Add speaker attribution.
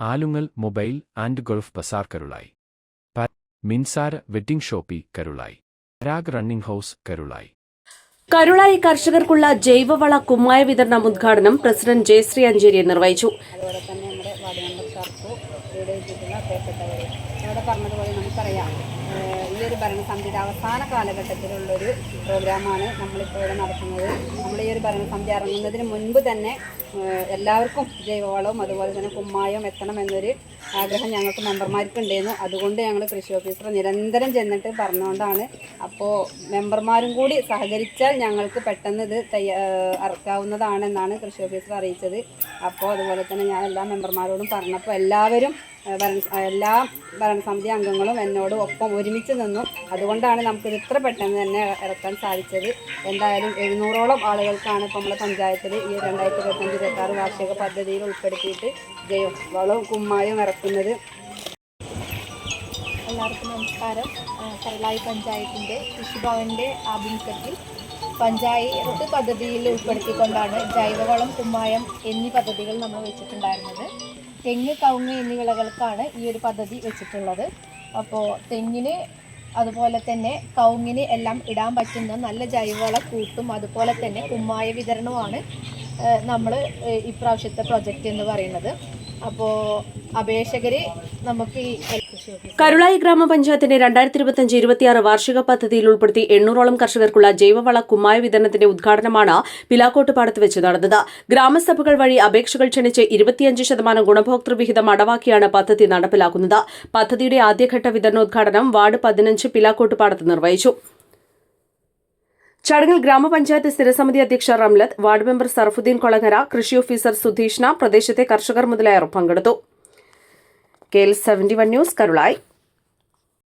Speaker 1: Alungal mobile and gulf bazaar Karulai Minsara wedding shoppy Karulai. Parag running house Karulai.
Speaker 2: Karulai കർഷകർക്കുള്ള ജൈവവള കുമ്മായ വിതരണം ഉദ്ഘാടനം president Jayashree Ancheri നിർവഹിച്ചു.
Speaker 3: പറഞ്ഞതുപോലെ നമുക്കറിയാം ഈ ഒരു ഭരണസമിതിയുടെ അവസാന കാലഘട്ടത്തിലുള്ളൊരു പ്രോഗ്രാമാണ് നമ്മളിപ്പോൾ ഇവിടെ നടത്തുന്നത്. നമ്മൾ ഈ ഒരു ഭരണസമിതി ഇറങ്ങുന്നതിന് മുൻപ് തന്നെ എല്ലാവർക്കും ജൈവവളവും അതുപോലെ തന്നെ കുമ്മായവും എത്തണം എന്നൊരു ആഗ്രഹം ഞങ്ങൾക്ക് മെമ്പർമാർക്ക് ഉണ്ടായിരുന്നു അതുകൊണ്ട് ഞങ്ങൾ കൃഷി ഓഫീസർ നിരന്തരം ചെന്നിട്ട് പറഞ്ഞുകൊണ്ടാണ്. അപ്പോൾ മെമ്പർമാരും കൂടി സഹകരിച്ചാൽ ഞങ്ങൾക്ക് പെട്ടെന്ന് ഇത് തയ്യാ ഇറക്കാവുന്നതാണെന്നാണ് കൃഷി ഓഫീസർ അറിയിച്ചത്. അപ്പോൾ അതുപോലെ തന്നെ ഞാൻ എല്ലാ മെമ്പർമാരോടും പറഞ്ഞപ്പോൾ എല്ലാവരും ഭരണ എല്ലാ ഭരണസമിതി അംഗങ്ങളും എന്നോട് ഒപ്പം ഒരുമിച്ച് നിന്നു. അതുകൊണ്ടാണ് നമുക്കിത് ഇത്ര പെട്ടെന്ന് തന്നെ ഇറക്കാൻ സാധിച്ചത്. എന്തായാലും എഴുന്നൂറോളം ആളുകൾക്കാണ് ഇപ്പോൾ നമ്മുടെ പഞ്ചായത്തിൽ ഈ രണ്ടായിരത്തി ഇരുപത്തഞ്ച് ഇരുപത്തി ആറ് വാർഷിക പദ്ധതിയിൽ ഉൾപ്പെടുത്തിയിട്ട് ജൈവ വളവും കുമ്മായും ഇറക്കുന്നത്.
Speaker 4: എല്ലാവർക്കും നമസ്കാരം. സർലായി പഞ്ചായത്തിന്റെ കൃഷിഭവന്റെ ആഭിമുഖ്യത്തിൽ പഞ്ചായത്ത് പദ്ധതിയിൽ ഉൾപ്പെടുത്തിക്കൊണ്ടാണ് ജൈവവളം കുമ്മായം എന്നീ പദ്ധതികൾ നമ്മൾ വെച്ചിട്ടുണ്ടായിരുന്നത്. തെങ്ങ് കവുങ്ങ് എന്നീ വിളകൾക്കാണ് ഈ ഒരു പദ്ധതി വെച്ചിട്ടുള്ളത്. അപ്പോൾ തെങ്ങിന് അതുപോലെ തന്നെ കവുങ്ങിന് എല്ലാം ഇടാൻ പറ്റുന്ന നല്ല ജൈവവള കൂട്ടും. അതുപോലെ തന്നെ കുമ്മായ വിതരണവുമാണ് നമ്മൾ ഇപ്രാവശ്യത്തെ പ്രൊജക്റ്റ് എന്ന് പറയുന്നത്. അപ്പോൾ അപേക്ഷകർ നമുക്ക് ഈ
Speaker 2: കരുളായി ഗ്രാമപഞ്ചായത്തിന്റെ രണ്ടായിരത്തി ഇരുപത്തിയഞ്ച് ഇരുപത്തിയാറ് വാർഷിക പദ്ധതിയിൽ ഉൾപ്പെടുത്തി എണ്ണൂറോളം കർഷകർക്കുള്ള ജൈവവള കുമ്മായ വിതരണത്തിന്റെ ഉദ്ഘാടനമാണ് പിലാക്കോട്ടുപാടത്ത് വെച്ച് നടന്നത്. ഗ്രാമസഭകൾ വഴി അപേക്ഷകൾ ക്ഷണിച്ച് ഇരുപത്തിയഞ്ച് ശതമാനം ഗുണഭോക്തൃ വിഹിതം അടവാക്കിയാണ് പദ്ധതി നടപ്പിലാക്കുന്നത്. പദ്ധതിയുടെ ആദ്യഘട്ട വിതരണോദ്ഘാടനം വാർഡ് പതിനഞ്ച് പിലാക്കോട്ടുപാടത്ത് നിർവഹിച്ചു. ചടങ്ങിൽ ഗ്രാമപഞ്ചായത്ത് സ്ഥിരസമിതി അധ്യക്ഷ റംലത്ത് വാർഡ് മെമ്പർ സർഫുദ്ദീൻ കൊളങ്ങര കൃഷി ഓഫീസർ സുധീഷ്ണ പ്രദേശത്തെ കർഷകർ മുതലായവർ പങ്കെടുത്തു. K L seventy one news Karulai